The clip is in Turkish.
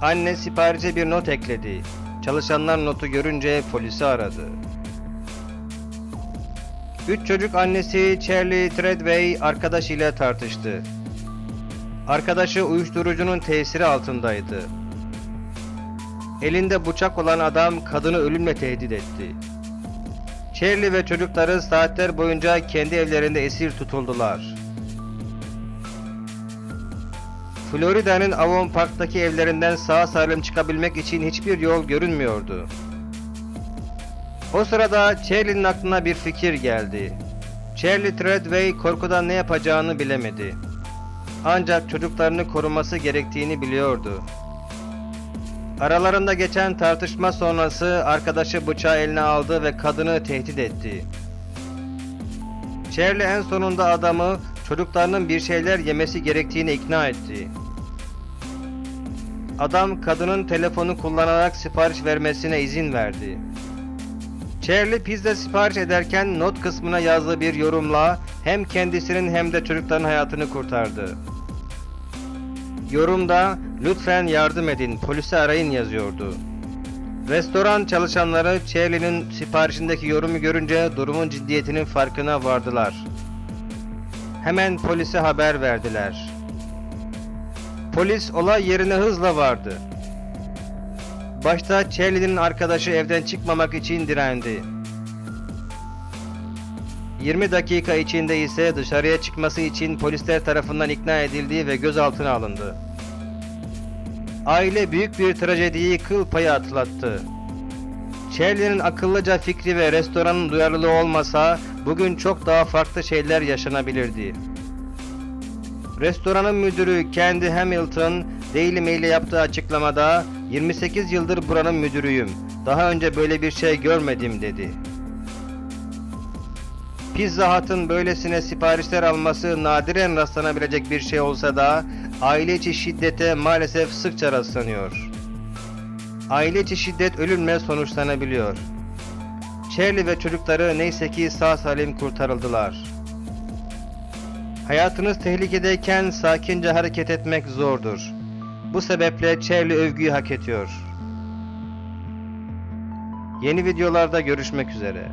Anne siparişe bir not ekledi. Çalışanlar notu görünce polisi aradı. Üç çocuk annesi Charlie Treadway arkadaş ile tartıştı. Arkadaşı uyuşturucunun tesiri altındaydı. Elinde bıçak olan adam kadını ölümle tehdit etti. Charlie ve çocukları saatler boyunca kendi evlerinde esir tutuldular. Florida'nın Avon Park'taki evlerinden sağ salim çıkabilmek için hiçbir yol görünmüyordu. O sırada Charlie'nin aklına bir fikir geldi. Charlie Treadway korkudan ne yapacağını bilemedi. Ancak çocuklarını koruması gerektiğini biliyordu. Aralarında geçen tartışma sonrası arkadaşı bıçağı eline aldı ve kadını tehdit etti. Charlie en sonunda adamı çocuklarının bir şeyler yemesi gerektiğini ikna etti. Adam kadının telefonu kullanarak sipariş vermesine izin verdi. Charlie pizza sipariş ederken not kısmına yazdığı bir yorumla hem kendisinin hem de çocukların hayatını kurtardı. Yorumda lütfen yardım edin polisi arayın yazıyordu. Restoran çalışanları Charlie'nin siparişindeki yorumu görünce durumun ciddiyetinin farkına vardılar. Hemen polise haber verdiler. Polis olay yerine hızla vardı. Başta Charlie'nin arkadaşı evden çıkmamak için direndi. 20 dakika içinde ise dışarıya çıkması için polisler tarafından ikna edildi ve gözaltına alındı. Aile büyük bir trajediyi kıl payı atlattı. Charlie'nin akıllıca fikri ve restoranın duyarlılığı olmasa bugün çok daha farklı şeyler yaşanabilirdi. Restoranın müdürü Candy Hamilton Daily Mail'e yaptığı açıklamada 28 yıldır buranın müdürüyüm. Daha önce böyle bir şey görmedim dedi. Pizza Hut'ın böylesine siparişler alması nadiren rastlanabilecek bir şey olsa da aile içi şiddete maalesef sıkça rastlanıyor. Aile içi şiddet ölümle sonuçlanabiliyor. Charlie ve çocukları neyse ki sağ salim kurtarıldılar. Hayatınız tehlikedeyken sakince hareket etmek zordur. Bu sebeple Charlie övgüyü hak ediyor. Yeni videolarda görüşmek üzere.